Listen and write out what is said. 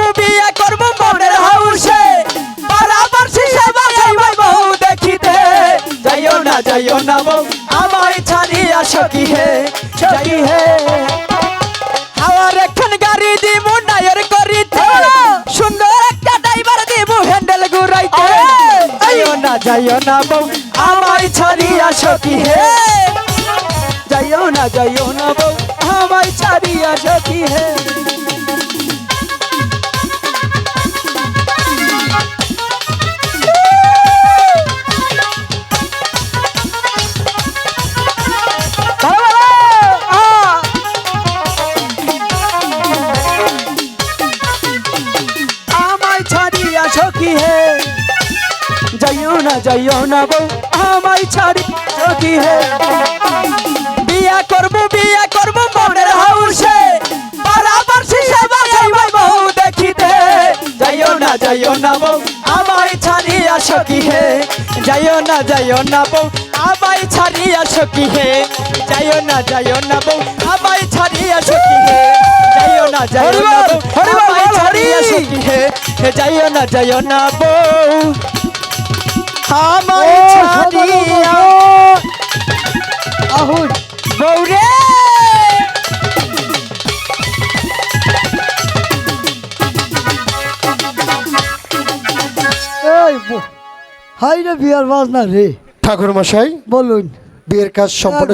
করব বিয়ে করব মনের হাউসে। বরাবর শিশে বাজাইবাই বউ দেখিতে। যাইও না যাইও না বউ আমায় ছাড়িয়া সখী হে সখী হে। হাওয়ার এখন গাড়ি দিব নায়ের করিতে। সুন্দর একটা ড্রাইভার দিব হ্যান্ডেল ঘুরাইতে। যাইও না যাইও না বউ আমায় ছাড়িয়া সখী হে। যাইও না যাইও না বউ আমায় ছাড়িয়া সখী হে। সখী হে? যাইও না যাইও না বউ আমায় ছাড়ি সখী হে। বিয়া করব বিয়া করব মনের হাউসে বরাবর শিশে বাজাইবাই বউ দেখিতে। যাইও না যাইও না বউ আমায় ছাড়িয়া সখী হে? যাইও না যাইও না বউ আমায় ছাড়িয়া সখী হে? যাইও না যাইও না বউ আমায় ছাড়িয়া সখী হে? যাইও না যাইও না বউ হে যাইও না যাইও না বউ। আমায় ছাড়িয়া আহুন বউ রে। হাই রে বিয়ার বাজনা রে। ঠাকুর মশাই বলুন। বিয়ের কাজ সম্পূর্ণ